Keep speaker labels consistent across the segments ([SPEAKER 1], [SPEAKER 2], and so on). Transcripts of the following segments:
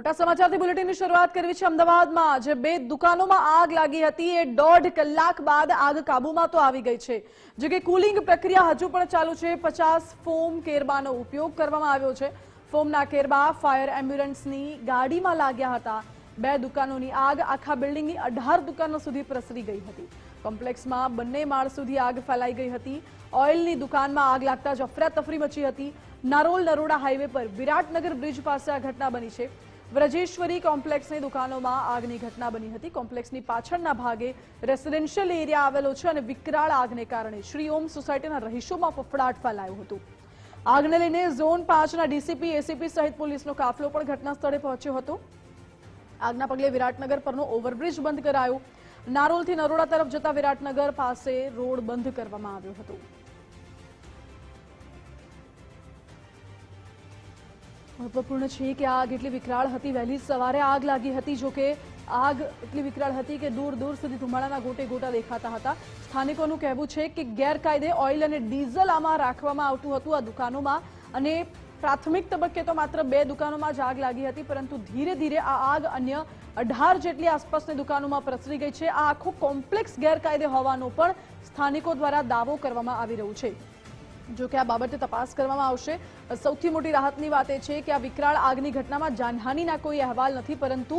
[SPEAKER 1] મોટા સમાચારથી બુલેટિનની શરૂઆત કરવી છે. અમદાવાદમાં જે બે દુકાનોમાં આગ લાગી હતી. એ દોઢ કલાક બાદ આગ કાબૂમાં તો આવી ગઈ છે. જો કે કુલિંગ પ્રક્રિયા હજુ પણ ચાલુ છે. પચાસ ફોમ કેરબાનો ઉપયોગ કરવામાં આવ્યો છે. ફોમના કેરબા ફાયર એમ્બ્યુલન્સની ગાડીમાં લાગ્યા હતા. બે દુકાનોની આગ આખા બિલ્ડિંગની અઢાર દુકાનો સુધી પ્રસરી ગઈ હતી. કોમ્પ્લેક્સમાં બંને માળ સુધી આગ ફેલાઈ ગઈ હતી. ઓઇલની દુકાનમાં આગ લાગતા જ અફરાતફરી મચી હતી. નારોલ નરોડા હાઈવે પર વિરાટનગર બ્રિજ પાસે આ ઘટના બની છે. વ્રજેશ્વરી કોમ્પ્લેક્સની દુકાનોમાં આગની ઘટના બની હતી. કોમ્પ્લેક્સની પાછળના ભાગે રેસિડેન્શિયલ એરિયા આવેલો છે અને વિકરાળ આગને કારણે શ્રી ઓમ સોસાયટીના રહીશોમાં ફફડાટ ફેલાયું હતું. આગને લઈને ઝોન પાંચના ડીસીપી, એસીપી સહિત પોલીસનો કાફલો પણ ઘટના સ્થળે પહોંચ્યો હતો. આગના પગલે વિરાટનગર પરનો ઓવરબ્રિજ બંધ કરાયો. નારોલથી નરોડા તરફ જતા વિરાટનગર પાસે રોડ બંધ કરવામાં આવ્યો હતો. મહત્વપૂર્ણ છે કે આગ એટલી વિકરાળ હતી. વહેલી સવારે આગ લાગી હતી જો કે આગ એટલી વિકરાળ હતી કે દૂર દૂર સુધી ધુમાડાના ગોટે ગોટા દેખાતા હતા. સ્થાનિકોનું કહેવું છે કે ગેરકાયદે ઓઇલ અને ડીઝલ આમાં રાખવામાં આવતું હતું આ દુકાનોમાં. અને પ્રાથમિક તબક્કે તો માત્ર બે દુકાનોમાં જ આગ લાગી હતી, પરંતુ ધીરે ધીરે આ આગ અન્ય અઢાર જેટલી આસપાસની દુકાનોમાં પ્રસરી ગઈ છે. આ આખો કોમ્પ્લેક્સ ગેરકાયદે હોવાનો પણ સ્થાનિકો દ્વારા દાવો કરવામાં આવી રહ્યું છે. જો કે આ બાબતે તપાસ કરવામાં આવશે. સૌથી મોટી રાહતની વાત એ છે કે આ વિકરાળ આગની ઘટનામાં જાનહાનિના કોઈ અહેવાલ નથી, પરંતુ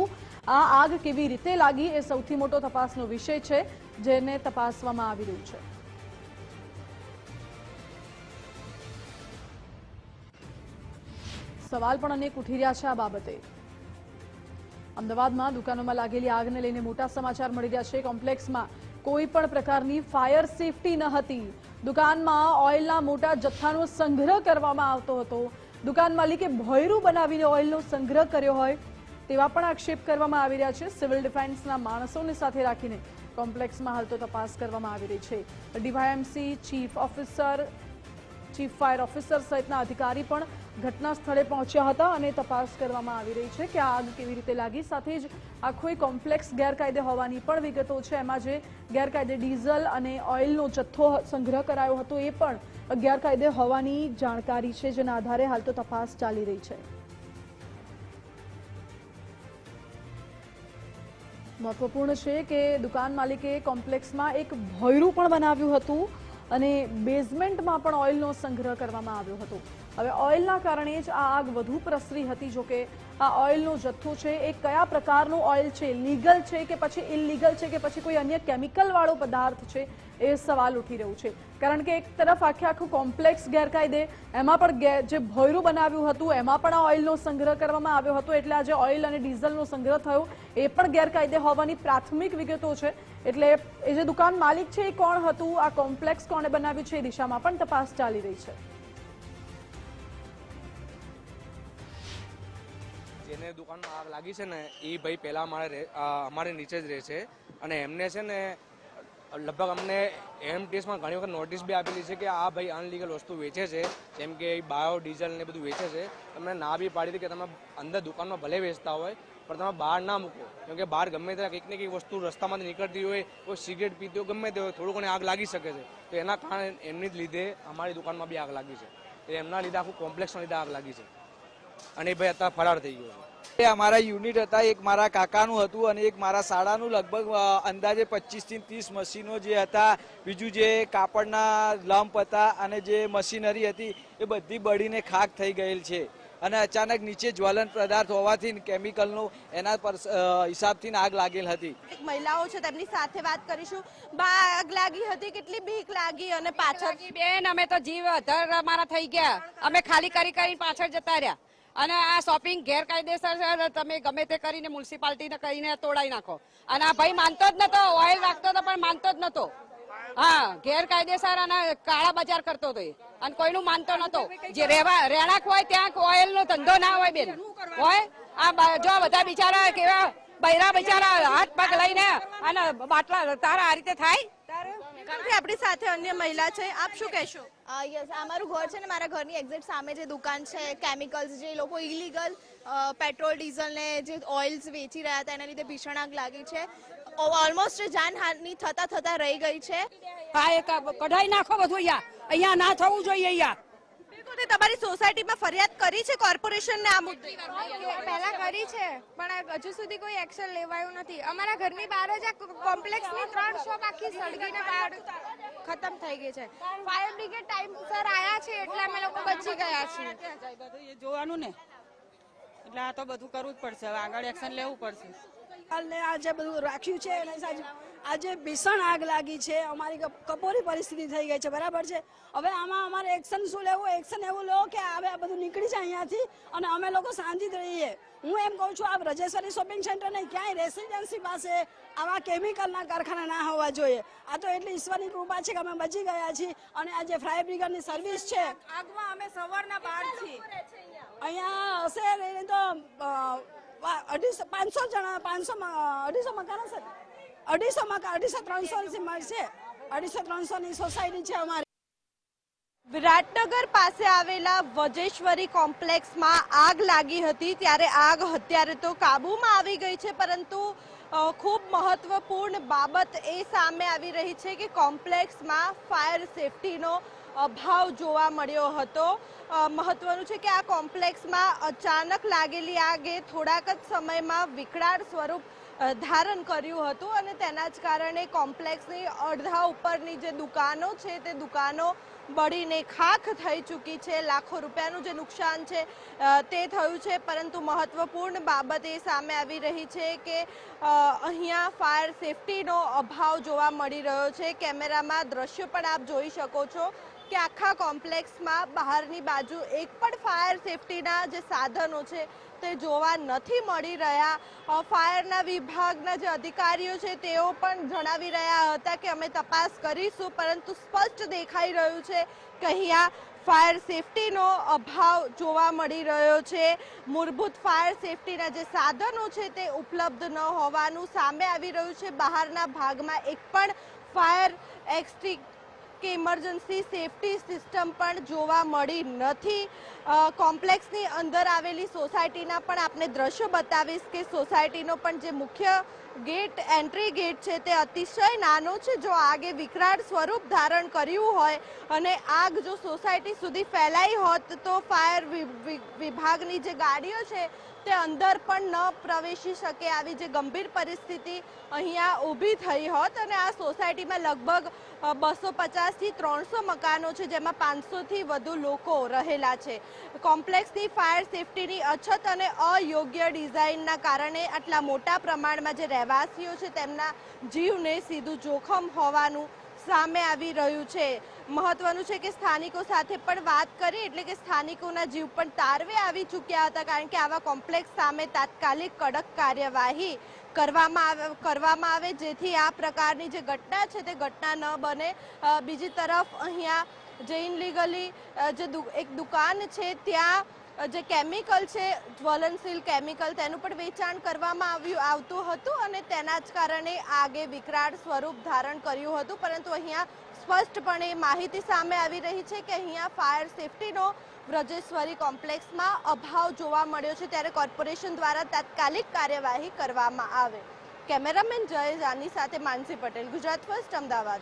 [SPEAKER 1] આ આગ કેવી રીતે લાગી એ સૌથી મોટો તપાસનો વિષય છે, જેને તપાસવામાં આવી રહ્યું છે. સવાલ પણ અનેક ઉઠી રહ્યા છે આ બાબતે. અમદાવાદમાં દુકાનોમાં લાગેલી આગને લઈને મોટા સમાચાર મળી રહ્યા છે. કોમ્પ્લેક્સમાં કોઈ પણ પ્રકારની ફાયર સેફટી ન હતી. દુકાનમાં ઓઇલના મોટા જથ્થાનો સંગ્રહ કરવામાં આવતો હતો. દુકાન માલિકે ભોયરું બનાવીને ઓઇલનો સંગ્રહ કર્યો હોય તેવા પણ આક્ષેપ કરવામાં આવી રહ્યા છે. સિવિલ ડિફેન્સના માણસોને સાથે રાખીને કોમ્પ્લેક્સમાં હાલ તો તપાસ કરવામાં આવી રહી છે. DYMC chief officer, chief fire officer સહિતના અધિકારી પણ ઘટના સ્થળે પહોંચ્યા હતા અને તપાસ કરવામાં આવી રહી છે કે આગ કેવી રીતે લાગી. સાથે જ આખો એ કોમ્પ્લેક્સ ગેરકાયદે હોવાની પણ વિગતો છે. એમાં જે ગેરકાયદે ડીઝલ અને ઓઇલનો જથ્થો સંગ્રહ કરાયો હતો એ પણ ગેરકાયદે હોવાની જાણકારી છે, જેના આધારે હાલ તો તપાસ ચાલી રહી છે. મહત્વપૂર્ણ છે કે દુકાન માલિકે કોમ્પ્લેક્સમાં એક ભોયરું પણ બનાવ્યું હતું અને બેઝમેન્ટમાં પણ ઓઇલનો સંગ્રહ કરવામાં આવ્યો હતો. હવે ઓઇલના કારણે જ આ આગ વધુ પ્રસરી હતી, જો કે આ ઓઇલનો જથ્થો છે એ કયા પ્રકારનું ઓઇલ છે? લીગલ છે કે પછી ઇલીગલ છે કે પછી કોઈ અન્ય કેમિકલ વાળો પદાર્થ છે એ સવાલ ઉઠી રહ્યું છે. કારણ કે એક તરફ આખે આખું કોમ્પ્લેક્સ ગેરકાયદે, એમાં પણ જે ભોયરું બનાવ્યું હતું, એમાં પણ આ ઓઇલનો સંગ્રહ કરવામાં આવ્યો હતો, એટલે આ જે ઓઇલ અને ડીઝલનો સંગ્રહ થયો, એ પણ ગેરકાયદે હોવાની પ્રાથમિક વિગતો છે. એટલે એ જે દુકાન માલિક છે એ કોણ હતું, આ કોમ્પ્લેક્સ કોણે બનાવ્યું છે, એ દિશામાં પણ તપાસ ચાલી રહી છે.
[SPEAKER 2] જેને દુકાનમાં આગ લાગી છે ને, એ ભાઈ પહેલાં અમારે અમારે નીચે જ રહે છે. અને એમને છે ને, લગભગ અમને એમટીએસમાં ઘણી વખત નોટિસ બી આપેલી છે કે આ ભાઈ અનલીગલ વસ્તુ વેચે છે, જેમ કે બાયો, ડીઝલ ને બધું વેચે છે. તમને ના બી પાડી હતી કે તમે અંદર દુકાનમાં ભલે વેચતા હોય, પણ તમે બહાર ના મૂકો. કેમ કે બહાર ગમે ત્યાં કંઈક ને કંઈક વસ્તુ રસ્તામાંથી નીકળતી હોય, કોઈ સિગરેટ પીતી હોય, ગમે તે હોય, થોડું ઘણી આગ લાગી શકે છે. તો એના કારણે એમની જ લીધે અમારી દુકાનમાં બી આગ લાગી છે. એમના લીધે આખું કોમ્પ્લેક્સના લીધે આગ લાગી છે. અને એ ભાઈ અત્યારે ફરાર થઈ ગયો
[SPEAKER 3] એ અમારા યુનિટ હતા એક મારા કાકાનું હતું અને એક મારા શાળાનું લગભગ અંદાજે પચીસથી ત્રીસ મશીનો જે હતા બીજું જે કાપડના લંપ હતા અને જે મશીનરી હતી એ બધી બળીને ખાક થઈ ગયેલ છે. અને અચાનક નીચે જ્વલન પદાર્થ હોવાથી કેમિકલનો એના પર હિસાબથી આગ લાગેલ હતી.
[SPEAKER 4] એક મહિલાઓ છે તેમની સાથે વાત કરીશું. બા આગ લાગી હતી કેટલી બીક લાગી અને પાછળ
[SPEAKER 5] પાછળ બેન અમે તો જીવ અધર અમારા થઈ ગયા. અમે ખાલી કરી કરી પાછળ જતા રહ્યા. અને આ શોપિંગ ગેરકાયદેસર છે તમે ગમે તે કરીને મ્યુનિસિપાલિટીને કહીને તોડાઈ નાખો. અને આ ભાઈ માનતો જ નતો ઓઇલ રાખતો હતો પણ માનતો જ નતો. હા, ગેરકાયદેસર અને કાળા બજાર કરતો હતો અને કોઈનું માનતો નતો. જે રહેવા, રહેણાંક હોય ત્યાં ઓઇલ નો ધંધો ના હોય બેન. હોય? આ જો બધા બિચારા કેવા બૈરા બિચારા હાથ પગ લઈને અને બાટલા, તારા આ રીતે થાય?
[SPEAKER 4] કારણ આપણી સાથે અન્ય મહિલા છે. આપ શું કહેશો?
[SPEAKER 6] યસ અમારું મારું ઘર છે ને મારા ઘરની એક્ઝેક્ટ સામે જે દુકાન છે કેમિકલ્સ જે લોકો ઇલીગલ પેટ્રોલ ડીઝલ ને જે ઓઇલ્સ વેચી રહ્યા હતા એના લીધે ભીષણ આગ લાગી છે. ઓલમોસ્ટ જાનહાનિ થતા થતા રહી ગઈ છે.
[SPEAKER 5] હા એક કઢાઈ નાખો બધું અહીંયા. અહીંયા ના થવું જોઈએ અહીંયા.
[SPEAKER 4] તે તમારી સોસાયટીમાં ફરિયાદ કરી છે કોર્પોરેશનને આ મુદ્દે?
[SPEAKER 7] પહેલા કરી છે પણ હજુ સુધી કોઈ એક્શન લેવાયું નથી. અમારા ઘરની બહાર જ આ કોમ્પ્લેક્સની ત્રણ શોપ આખી સળગીને બહાર ખતમ થઈ ગઈ છે. ફાયર બ્રિગેડ ટાઈમસર આયા છે એટલે અમે લોકો બચી ગયા છીએ.
[SPEAKER 8] જોવાનું ને. એટલે આ તો બધું કરવું જ પડશે. હવે આગળ એક્શન લેવું પડશે.
[SPEAKER 9] અને આજે બધું રાખ્યું છે અને આજે ભીષણ આગ લાગી છે. અમારી કપ- કપોરી પરિસ્થિતિ થઈ ગઈ છે. બરાબર છે? હવે આમાં અમારે એક્શન શું લેવું? એક્શન એવું લો કે હવે આ બધું નીકળી જાય અહીંયાથી અને અમે લોકો શાંતિત રહીએ. હું એમ કહું છું આ રજેશ્વરી શોપિંગ સેન્ટર નહીં ક્યાંય રેસિડેન્સી પાસે આવા કેમિકલના કારખાના ના હોવા જોઈએ. આ તો એટલી ઈશ્વરની કૃપા છે કે અમે બચી ગયા છીએ અને આ જે ફાયર બ્રિગેડની સર્વિસ છે
[SPEAKER 8] આગમાં અમે સવારના બાર છીએ.
[SPEAKER 9] અહીંયા હશે તો અઢીસો, પાંચસો જણા, પાંચસો અઢીસો મકાન હશે અઢીસો મકાન અઢીસો ત્રણસો મળશે અઢીસો ત્રણસો ની સોસાયટી છે અમારી.
[SPEAKER 4] વિરાટનગર પાસે આવેલા વજેશ્વરી કોમ્પ્લેક્સમાં આગ લાગી હતી, ત્યારે આગ અત્યારે તો કાબૂમાં આવી ગઈ છે, પરંતુ ખૂબ મહત્વપૂર્ણ બાબત એ સામે આવી રહી છે કે કોમ્પ્લેક્સમાં ફાયર સેફટીનો અભાવ જોવા મળ્યો હતો. મહત્વનું છે કે આ કોમ્પ્લેક્સમાં અચાનક લાગેલી આગે થોડાક જ સમયમાં વિકરાળ સ્વરૂપ ધારણ કર્યું હતું અને તેના જ કારણે કોમ્પ્લેક્સની અડધા ઉપરની જે દુકાનો છે તે દુકાનો બળીને ખાખ થઈ ચૂકી છે. લાખો રૂપિયાનું જે નુકસાન છે તે થયું છે. પરંતુ મહત્વપૂર્ણ બાબત એ સામે આવી રહી છે કે અહીંયા ફાયર સેફટીનો અભાવ જોવા મળી રહ્યો છે. કેમેરામાં દ્રશ્ય પણ આપ જોઈ શકો છો. કે આખા કોમ્પ્લેક્સમાં બહારની બાજુ એક પણ ફાયર સેફટીના જે સાધનો છે તે જોવા નથી મળી રહ્યા. ફાયરના વિભાગના જે અધિકારીઓ છે તેઓ પણ જણાવી રહ્યા હતા કે અમે તપાસ કરીશું, પરંતુ સ્પષ્ટ દેખાઈ રહ્યું છે કે અહીંયા ફાયર સેફટીનો અભાવ જોવા મળી રહ્યો છે. મૂળભૂત ફાયર સેફટીના જે સાધનો છે તે ઉપલબ્ધ ન હોવાનું સામે આવી રહ્યું છે. બહારના ભાગમાં એક પણ ફાયર એક્સ્ટ્રિક કે ઇમરજન્સી સેફટી સિસ્ટમ પણ જોવા મળી નથી. કોમ્પ્લેક્સની અંદર આવેલી સોસાયટીના પણ આપને દ્રશ્યો બતાવીશ કે સોસાયટીનો પણ જે મુખ્ય ગેટ એન્ટ્રી ગેટ છે તે અતિશય નાનો છે. જો આગે વિકરાળ સ્વરૂપ ધારણ કર્યું હોય અને આગ જો સોસાયટી સુધી ફેલાઈ હોત તો ફાયર વિભાગની જે ગાડીઓ છે તે અંદર પણ ન પ્રવેશી શકે આવી જે ગંભીર પરિસ્થિતિ અહીંયા ઊભી થઈ હોત. અને આ સોસાયટીમાં લગભગ બસો પચાસથી ત્રણસો મકાનો છે જેમાં પાંચસોથી વધુ લોકો રહેલા છે. કોમ્પ્લેક્સની ફાયર સેફટીની અછત અને અયોગ્ય ડિઝાઇનના કારણે આટલા મોટા પ્રમાણમાં જે રહેવાસીઓ છે, તેમના જીવને સીધું જોખમ હોવાનું સામે આવી રહ્યું છે. મહત્વનું છે કે સ્થાનિકો સાથે પણ વાત કરી, એટલે કે સ્થાનિકોના જીવ પણ તારવે આવી ચૂક્યા હતા, કારણ કે આવા કોમ્પ્લેક્સ સામે તાત્કાલિક કડક કાર્યવાહી કરવામાં આવે કરવામાં આવે, જેથી આ પ્રકારની જે ઘટના છે, તે ઘટના ન બને. બીજી તરફ અહીંયા જૈન લીગલી જે એક દુકાન છે, ત્યાં જે કેમિકલ છે, જ્વલનશીલ કેમિકલ, તેનું પણ વેચાણ કરવામાં આવ્યું, આવતું હતું અને તેના જ કારણે આગે વિકરાળ સ્વરૂપ ધારણ કર્યું હતું. પરંતુ અહીંયા સ્પષ્ટપણે માહિતી સામે આવી રહી છે કે અહીંયા ફાયર સેફટીનો વ્રજેશ્વરી કોમ્પ્લેક્સમાં અભાવ જોવા મળ્યો છે. ત્યારે કોર્પોરેશન દ્વારા તાત્કાલિક કાર્યવાહી કરવામાં આવે. કેમેરામેન જય જાની સાથે માનસી પટેલ, ગુજરાત ફર્સ્ટ, અમદાવાદ.